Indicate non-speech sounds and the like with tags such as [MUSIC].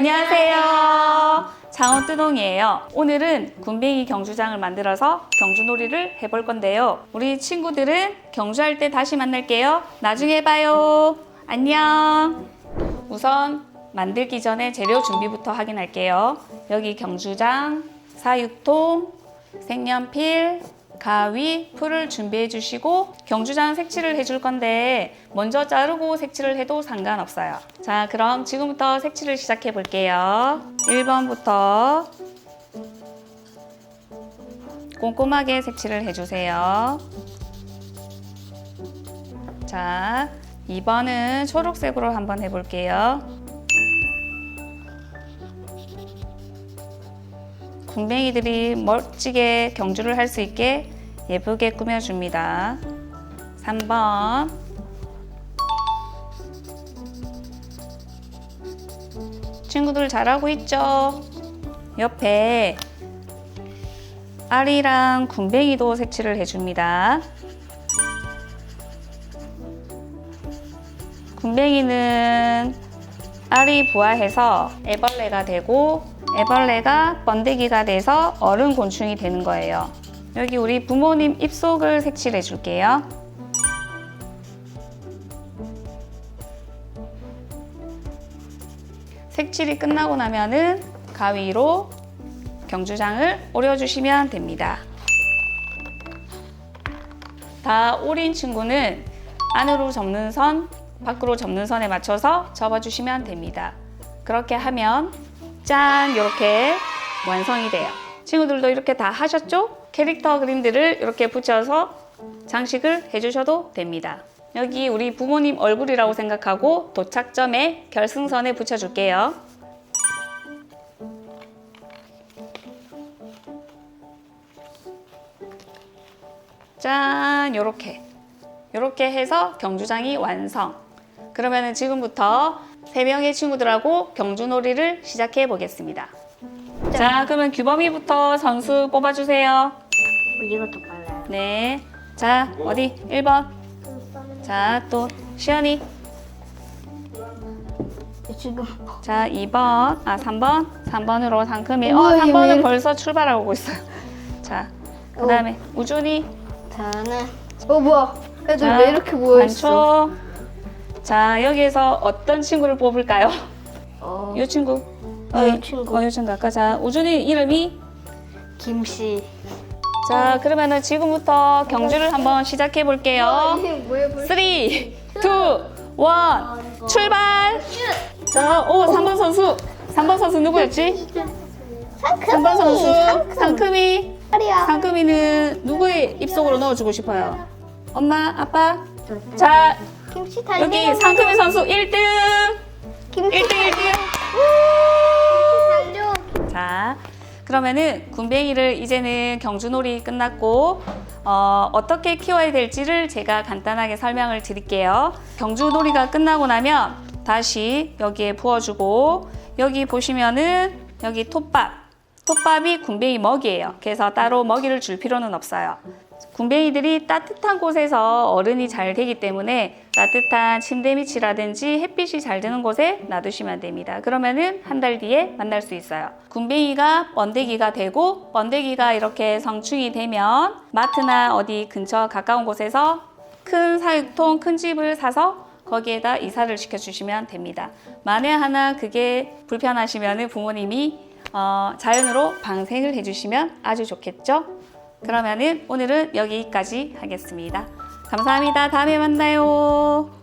안녕하세요. 장원뜨동이에요. 오늘은 군뱅이 경주장을 만들어서 경주놀이를 해볼 건데요. 우리 친구들은 경주할 때 다시 만날게요. 나중에 봐요. 안녕. 우선 만들기 전에 재료 준비부터 확인할게요. 여기 경주장, 사육통, 색연필, 가위, 풀을 준비해 주시고 경주장 색칠을 해줄 건데 먼저 자르고 색칠을 해도 상관없어요. 자, 그럼 지금부터 색칠을 시작해 볼게요. 1번부터 꼼꼼하게 색칠을 해주세요. 자, 2번은 초록색으로 한번 해볼게요. 군뱅이들이 멋지게 경주를 할 수 있게 예쁘게 꾸며줍니다. 3번 친구들 잘하고 있죠? 옆에 알이랑 군뱅이도 색칠을 해줍니다. 군뱅이는 알이 부화해서 애벌레가 되고 애벌레가 번데기가 돼서 어른 곤충이 되는 거예요. 여기 우리 부모님 입속을 색칠해 줄게요. 색칠이 끝나고 나면은 가위로 경주장을 오려주시면 됩니다. 다 오린 친구는 안으로 접는 선, 밖으로 접는 선에 맞춰서 접어주시면 됩니다. 그렇게 하면 짠! 이렇게 완성이 돼요. 친구들도 이렇게 다 하셨죠? 캐릭터 그림들을 이렇게 붙여서 장식을 해주셔도 됩니다. 여기 우리 부모님 얼굴이라고 생각하고 도착점에 결승선에 붙여줄게요. 짠! 요렇게. 요렇게 해서 경주장이 완성. 그러면 지금부터 세 명의 친구들하고 경주놀이를 시작해 보겠습니다. 자, 그러면 규범이부터 선수 뽑아주세요. 이것도 빨라요. 네. 자, 어디? 1번. 자, 또 시연이. 지금 자, 2번. 아, 3번. 3번으로 상큼이. 어, 우와, 이거 3번은 왜- 벌써 출발하고 있어요. [LAUGHS] 자, 그 다음에 우준이. 저는 어 뭐야? 애들 자, 왜 이렇게 모여 있어? 관초. 자, 여기에서 어떤 친구를 뽑을까요? 어, 이 친구. 어, 이 친구. 어, 이 친구 아까 자, 우준이 이름이 김씨. 자, 그러면은 지금부터 경주를 한번 시작해 볼게요. 이게 뭐야? 벌써? 3, 2, 1, 출발! 자, 오, 3번 선수. 3번 선수 누구였지? 3번 선수. 상큼이. 상큼이는 누구의 입속으로 넣어주고 싶어요? 엄마, 아빠? 자. 여기 상큼이 선수 1등! 그러면은 군뱅이를 이제는 경주놀이 끝났고 어, 어떻게 키워야 될지를 제가 간단하게 설명을 드릴게요. 경주놀이가 끝나고 나면 다시 여기에 부어주고 여기 보시면은 여기 톱밥. 톱밥이 군뱅이 먹이에요. 그래서 따로 먹이를 줄 필요는 없어요. 군뱅이들이 따뜻한 곳에서 어른이 잘 되기 때문에 따뜻한 침대 밑이라든지 햇빛이 잘 드는 곳에 놔두시면 됩니다. 그러면은 한 달 뒤에 만날 수 있어요. 군뱅이가 번데기가 되고 번데기가 이렇게 성충이 되면 마트나 어디 근처 가까운 곳에서 큰 사육통, 큰 집을 사서 거기에다 이사를 시켜주시면 됩니다. 만에 하나 그게 불편하시면 부모님이 어, 자연으로 방생을 해주시면 아주 좋겠죠? 그러면은 오늘은 여기까지 하겠습니다. 감사합니다. 다음에 만나요.